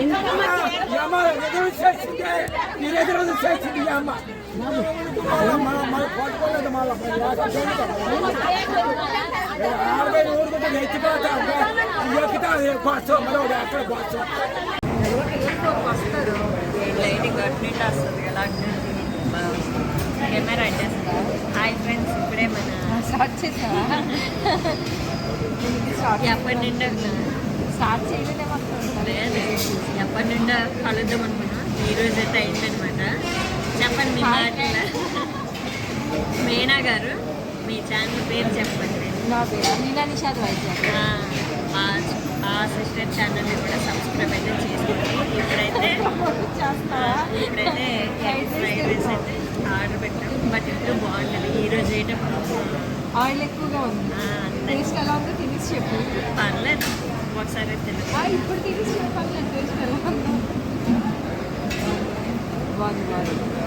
అమ్మ ఎదురు చేసింది మీరు ఎదురు చేసింది ఈ అమ్మ మన పట్టుకోలేదు మళ్ళీ ఆడబడి ఊరుకుంటే ఎత్తిపోతా ఎక్కుతా బస్సు మరో అక్కడ బస్సు వస్తారు లైటింగ్ అట్నీట్ వస్తుంది కదా కెమెరా అడ్డేస్తా హాయ్ ఫ్రెండ్స్ ఇప్పుడే మన స్టార్ట్ చేసావా ఎప్పటి నుండి స్టార్ట్ చేయలేదే మొత్తం లేదు ఎప్పటి నుండో కలుద్దాం అనుకున్నాం. ఈ రోజు అయితే అయిందనమాట చెప్పండి మీ మాటల. మీనా గారు మీ ఛానల్ పేరు చెప్పండి. నా పేరు నీలా నిషాద్ వైద్య ఆ, మా సిస్టర్ ఛానల్ని కూడా సబ్స్క్రైబ్ అయితే చేసుకున్నాము ఇప్పుడైతే ఇప్పుడైతే ఫ్రైడ్ రైస్ అయితే ఆర్డర్ పెట్టాం. బట్ ఇప్పుడు బాగుంటుంది. ఈ రోజు అయితే ఆయిల్ ఎక్కువగా ఉంది. ఆ, అంతే. టేస్ట్ ఎలా ఉందో తినేసి చెప్పు. పర్లేదు. ఒకసారి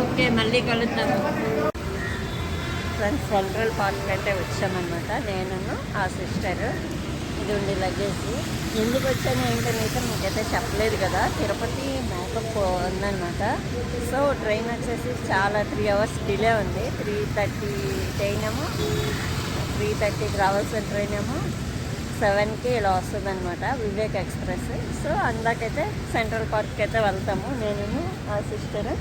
ఓకే మళ్ళీ కలుద్దాము ఫ్రెండ్స్ సెంట్రల్ పార్క్ అయితే వచ్చామన్నమాట. నేను ఆ సిస్టర్. ఇది ఉండి లగేజ్. ఎందుకు వచ్చాను ఏంటనైతే మీకైతే చెప్పలేదు కదా. తిరుపతి మేకప్ ఉందన్నమాట. సో ట్రైన్ వచ్చేసి చాలా త్రీ అవర్స్ డిలే ఉంది. త్రీ థర్టీ ట్రైన్ ఏమో. త్రీ థర్టీకి రావాల్సిన ట్రైన్ ఏమో. సెవెన్కి ఇలా వస్తుంది అనమాట వివేక్ ఎక్స్ప్రెస్. సో అందాకైతే సెంట్రల్ పార్క్కి అయితే వెళ్తాము నేను ఆ సిస్టర్.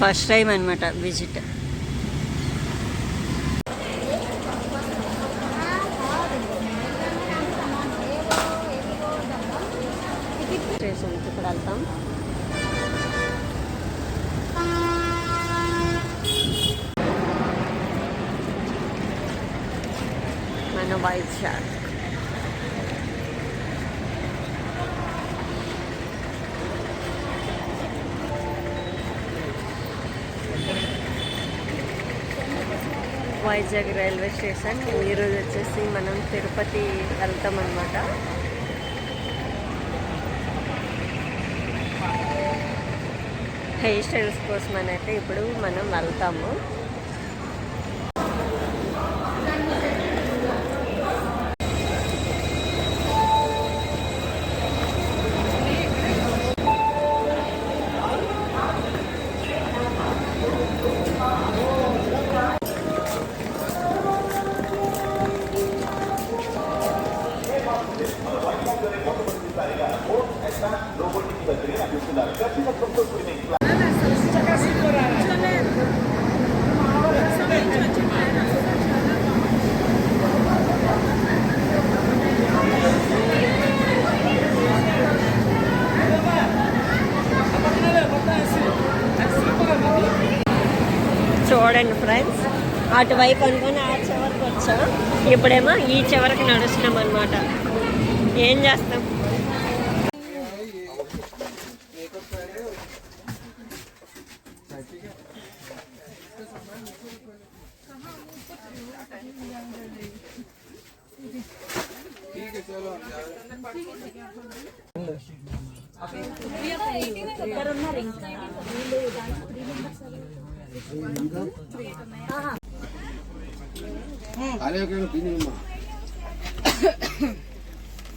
ఫస్ట్ టైం అనమాట విజిట్. స్టేషన్కి ఇప్పుడు వెళ్తాం. మన వైట్ వైజాగ్ రైల్వే స్టేషన్ ఈరోజు వచ్చేసి మనం తిరుపతి వెళ్తాం అనమాట హెయిర్ స్టైల్స్ కోసం అని అయితే ఇప్పుడు మనం వెళ్తాము. చూడండి ఫ్రెండ్స్ అటువైపు అనుకుని ఆ చివరికి వచ్చాం. ఇప్పుడేమో ఈ చివరికి నడుస్తున్నాం అనమాట ఏం చేస్తాం?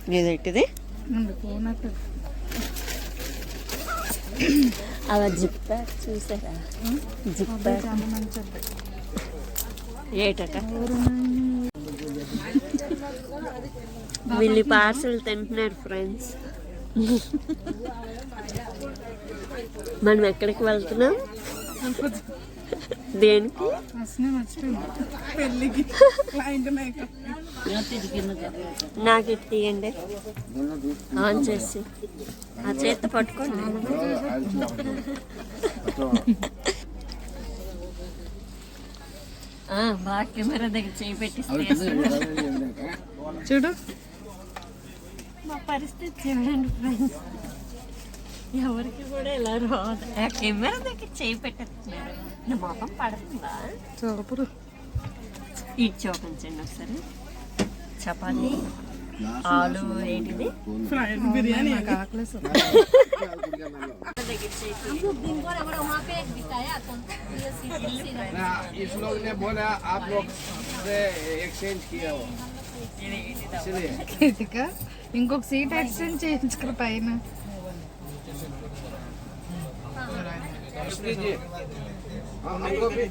ఇదేంటిది అలా జిప్ చూసారా? జిప్ ఏటట వీళ్ళు పార్సల్ తింటున్నారు ఫ్రెండ్స్ మనం ఎక్కడికి వెళ్తున్నాం? దేనికి? నాకు ఇది తీయండి. ఆన్ చేసి. ఆ చేత పట్టుకోండి ఆ, బాగా కెమెరా దగ్గర చేయి పెట్టి చూడు. మా పరిస్థితి చూడండి ఫ్రెండ్స్ ఎవరికి కూడా ఇలా రాదు. ఆ కెమెరా దగ్గర చేయి పెట్టేస్తున్నారు నా మొహం పడుతుందా? చూడపురు ఇది చూపించండి ఒకసారి. చపాతి. ఆలు ఏంటిది ఫ్రైడ్ బిర్యానీ ना इस लोग ने बोला आप लोग से एक्सचेंज किया हो इसलिए కేతిక ఇంకొక సీట్ ఎక్స్టెండ్ చేయించుకుని పైన प्रश्न दीजिए हाँ, हमको भी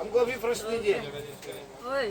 हमको भी प्रश्न दीजिए ఓయ్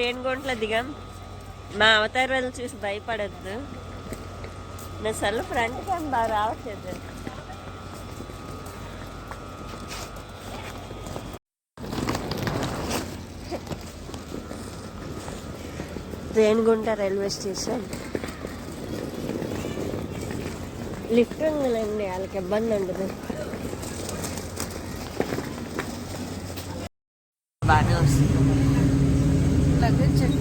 రేణిగుంటలో దిగాం. మా అవతారాలు చూసి భయపడద్దు. నా సెల్ ఫ్రంట్ క్యామ్ బాగా రావట్లేదు. Renigunta railway station. లిఫ్ట్ ఉందిలేండి వాళ్ళకి ఇబ్బంది ఉండదు. బాగా వస్తుంది. లగేజ్ చెక్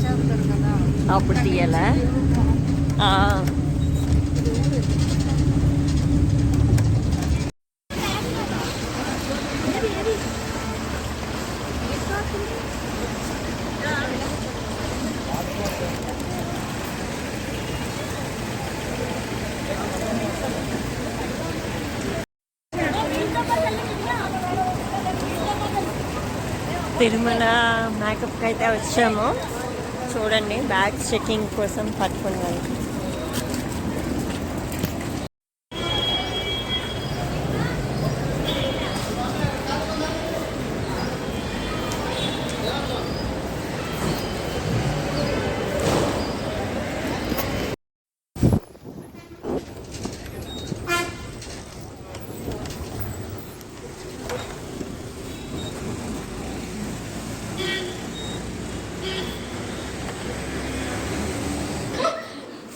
తిరుమల మేకప్కి అయితే వచ్చాము. చూడండి బ్యాగ్ చెకింగ్ కోసం పట్టుకున్నాను.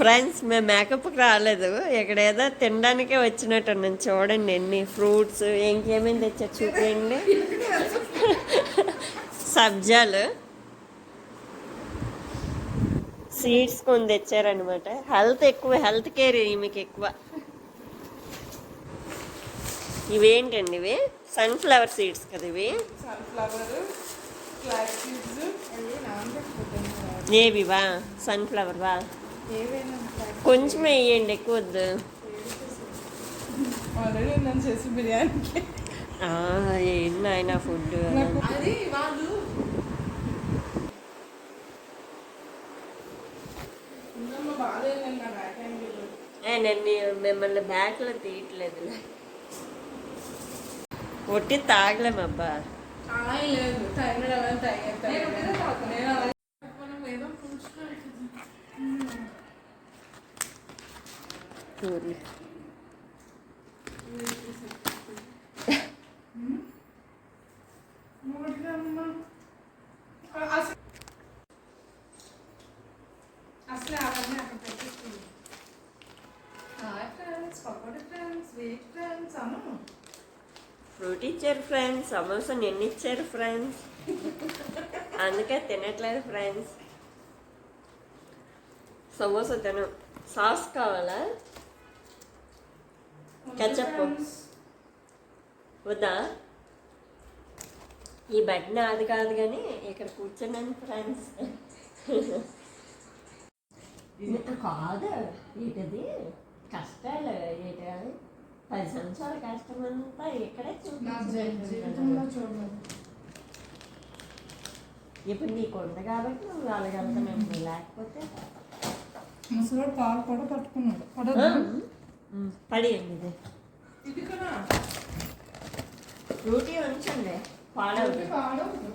ఫ్రెండ్స్ మేము మేకప్కి రాలేదు. ఇక్కడ ఏదో తినడానికే వచ్చినట్టున్నాను చూడండి ఎన్ని ఫ్రూట్స్ ఇంకేమేమి తెచ్చారు చూపించండి సబ్జాలు. సీడ్స్ కొన్ని తెచ్చారనమాట హెల్త్ ఎక్కువ హెల్త్ కేర్ ఈమెకి ఎక్కువ. ఇవేంటండి ఇవి? సన్ఫ్లవర్ సీడ్స్ కదా ఇవి? ఏవివా? సన్ఫ్లవర్ వా? కొంచెం వేయండి ఎక్కువ వద్దు. ఆల్రెడీ ఉందని చేసి బిర్యానీకి. ఆ, ఏంటి నాయన ఫుడ్ అది వాళ్ళు. నేను మిమ్మల్ని బ్యాగ్లో తీయట్లేదు. ఒట్టి తాగలేమబ్బా. లేదు టైం ఎవరైనా టైం నేను అలా మనం ఏదో కూర్చున్నాం పూర్ణి అసలు అవన్నీ అక్కడ పెట్టేస్తుంది hi friends pakodi friends wait friends Anu fruit ఇచ్చారు ఫ్రెండ్స్ సమోసా నిన్న ఇచ్చారు ఫ్రెండ్స్ అందుకే తినట్లేదు ఫ్రెండ్స్ సమోసా తిన. సాస్ కావాలా? Ketchup. వద్దా? ఈ బెడ్ నాది కాదు కానీ ఇక్కడ కూర్చున్నాను ఫ్రెండ్స్ కాదు ఏంటది? కష్టాలు ఏంటి పది సంవత్సరాల కష్టం అంతా ఇక్కడే చూడలేదు. ఇప్పుడు నీకు ఉంది కాబట్టి నువ్వు వెళ్ళగలుగుతున్నావు లేకపోతే ముసలోడు పాలు కూడా పట్టుకున్నాడు. ఆ, పడదు ఉమ్, పడేయండి ఇది ఇది కదా ఫ్రూటీ ఉంచండి పాడవద్దు ఇది పాడవదు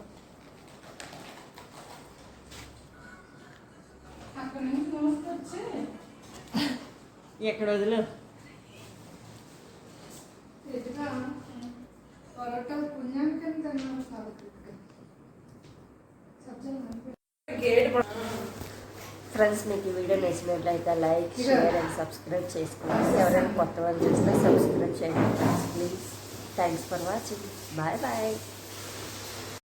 అక్కడ నుంచి మోసుకొచ్చి ఎక్కడ వదిలు ఎదుగా పరోటా పుణ్యానికని తిన్నాను కాబట్టి గేట్ ఫ్రెండ్స్ మీకు ఈ వీడియో నచ్చినట్లయితే లైక్ షేర్ అండ్ సబ్స్క్రైబ్ చేసుకోండి. ఎవరైనా కొత్త వాళ్ళు చూస్తే సబ్స్క్రైబ్ చేయండి please thanks for watching bye bye